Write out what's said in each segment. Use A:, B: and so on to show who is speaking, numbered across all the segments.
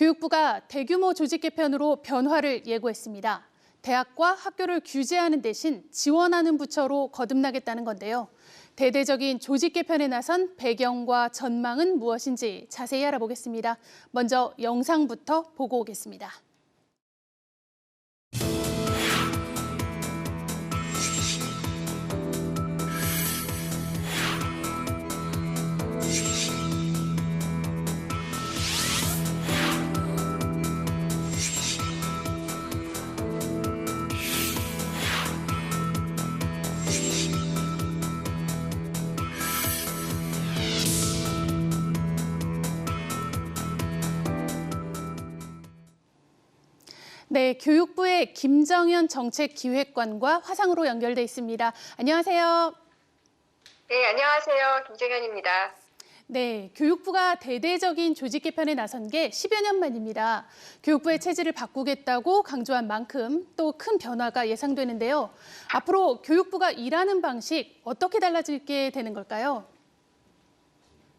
A: 교육부가 대규모 조직 개편으로 변화를 예고했습니다. 대학과 학교를 규제하는 대신 지원하는 부처로 거듭나겠다는 건데요. 대대적인 조직 개편에 나선 배경과 전망은 무엇인지 자세히 알아보겠습니다. 먼저 영상부터 보고 오겠습니다. 네, 교육부의 김정현 정책기획관과 화상으로 연결돼 있습니다. 안녕하세요.
B: 네, 안녕하세요. 김정현입니다.
A: 네, 교육부가 대대적인 조직 개편에 나선 게 10여 년 만입니다. 교육부의 체질을 바꾸겠다고 강조한 만큼 또 큰 변화가 예상되는데요. 앞으로 교육부가 일하는 방식 어떻게 달라지게 되는 걸까요?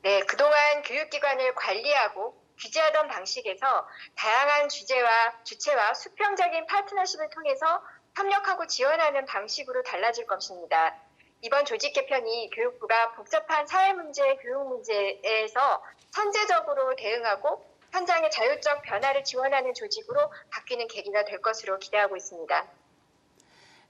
B: 네, 그동안 교육기관을 관리하고 규제하던 방식에서 다양한 주제와 주체와 수평적인 파트너십을 통해서 협력하고 지원하는 방식으로 달라질 것입니다. 이번 조직 개편이 교육부가 복잡한 사회 문제, 교육 문제에서 선제적으로 대응하고 현장의 자율적 변화를 지원하는 조직으로 바뀌는 계기가 될 것으로 기대하고 있습니다.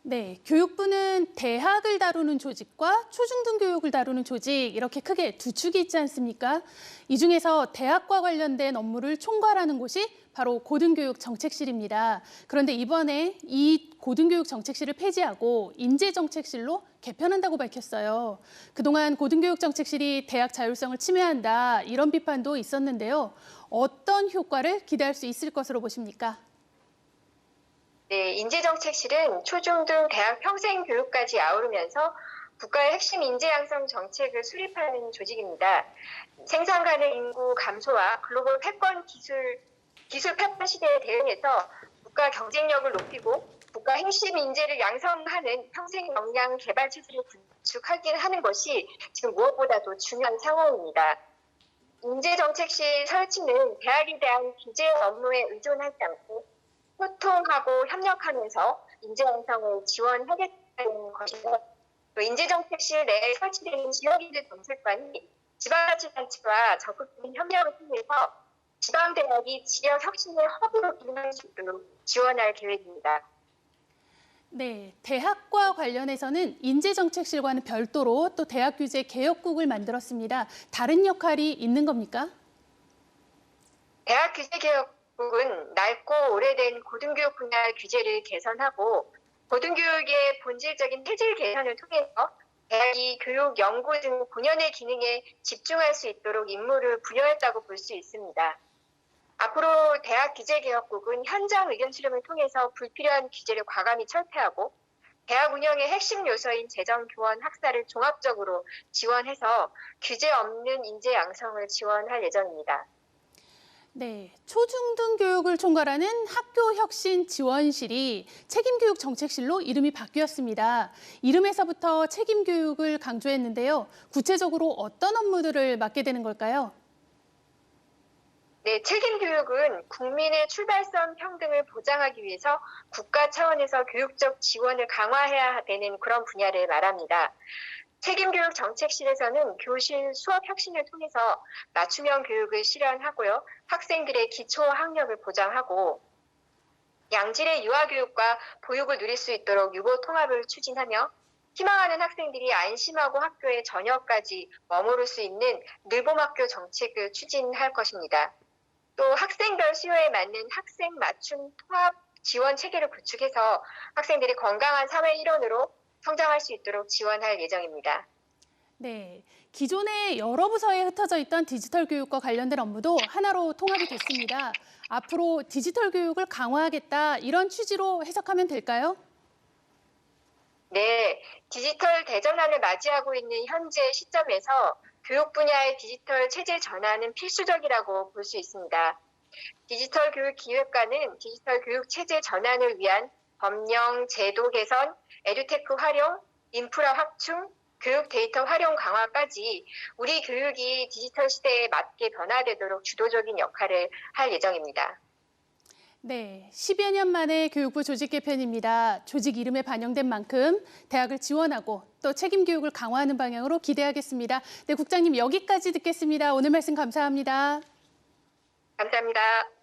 A: 네, 교육부는 대학을 다루는 조직과 초중등 교육을 다루는 조직 이렇게 크게 두 축이 있지 않습니까? 이 중에서 대학과 관련된 업무를 총괄하는 곳이 바로 고등교육 정책실입니다. 그런데 이번에 이 고등교육 정책실을 폐지하고 인재정책실로 개편한다고 밝혔어요. 그동안 고등교육 정책실이 대학 자율성을 침해한다 이런 비판도 있었는데요. 어떤 효과를 기대할 수 있을 것으로 보십니까?
B: 네, 인재정책실은 초중등 대학 평생 교육까지 아우르면서 국가의 핵심 인재 양성 정책을 수립하는 조직입니다. 생산 가능 인구 감소와 글로벌 패권 기술 기술 패권 시대에 대응해서 국가 경쟁력을 높이고 국가 핵심 인재를 양성하는 평생 역량 개발 체제를 구축하기 하는 것이 지금 무엇보다도 중요한 상황입니다. 인재정책실 설치는 대학에 대한 규제 업무에 의존하지 않고 소통하고 협력하면서 인재 양성을 지원하겠다는 것이고 또 인재정책실 내에 설치되는 지역인재 정책관이 지방자치단체와 적극적인 협력을 통해서 지방대학이 지역 혁신의 허브로 기능할 수 있도록 지원할 계획입니다.
A: 네, 대학과 관련해서는 인재정책실과는 별도로 또 대학 규제 개혁국을 만들었습니다. 다른 역할이 있는 겁니까?
B: 대학 규제 개혁 국은 넓고 오래된 고등교육 분야 규제를 개선하고 고등교육의 본질적인 체질 개선을 통해서 대학이 교육, 연구 등 본연의 기능에 집중할 수 있도록 임무를 부여했다고 볼 수 있습니다. 앞으로 대학 규제개혁국은 현장 의견 수렴을 통해서 불필요한 규제를 과감히 철폐하고 대학 운영의 핵심 요소인 재정, 교원, 학사를 종합적으로 지원해서 규제 없는 인재 양성을 지원할 예정입니다.
A: 네, 초중등 교육을 총괄하는 학교혁신 지원실이 책임교육 정책실로 이름이 바뀌었습니다. 이름에서부터 책임교육을 강조했는데요. 구체적으로 어떤 업무들을 맡게 되는 걸까요?
B: 네, 책임 교육은 국민의 출발선 평등을 보장하기 위해서 국가 차원에서 교육적 지원을 강화해야 되는 그런 분야를 말합니다. 책임교육 정책실에서는 교실 수업 혁신을 통해서 맞춤형 교육을 실현하고요. 학생들의 기초 학력을 보장하고 양질의 유아교육과 보육을 누릴 수 있도록 유보 통합을 추진하며 희망하는 학생들이 안심하고 학교에 저녁까지 머무를 수 있는 늘봄학교 정책을 추진할 것입니다. 또 학생별 수요에 맞는 학생 맞춤 통합 지원 체계를 구축해서 학생들이 건강한 사회 일원으로 성장할 수 있도록 지원할 예정입니다.
A: 네, 기존에 여러 부서에 흩어져 있던 디지털 교육과 관련된 업무도 하나로 통합이 됐습니다. 앞으로 디지털 교육을 강화하겠다 이런 취지로 해석하면 될까요?
B: 네, 디지털 대전환을 맞이하고 있는 현재 시점에서 교육 분야의 디지털 체제 전환은 필수적이라고 볼 수 있습니다. 디지털 교육 기획과는 디지털 교육 체제 전환을 위한 법령, 제도 개선, 에듀테크 활용, 인프라 확충, 교육 데이터 활용 강화까지 우리 교육이 디지털 시대에 맞게 변화되도록 주도적인 역할을 할 예정입니다.
A: 네, 10여 년 만에 교육부 조직 개편입니다. 조직 이름에 반영된 만큼 대학을 지원하고 또 책임 교육을 강화하는 방향으로 기대하겠습니다. 네, 국장님 여기까지 듣겠습니다. 오늘 말씀 감사합니다.
B: 감사합니다.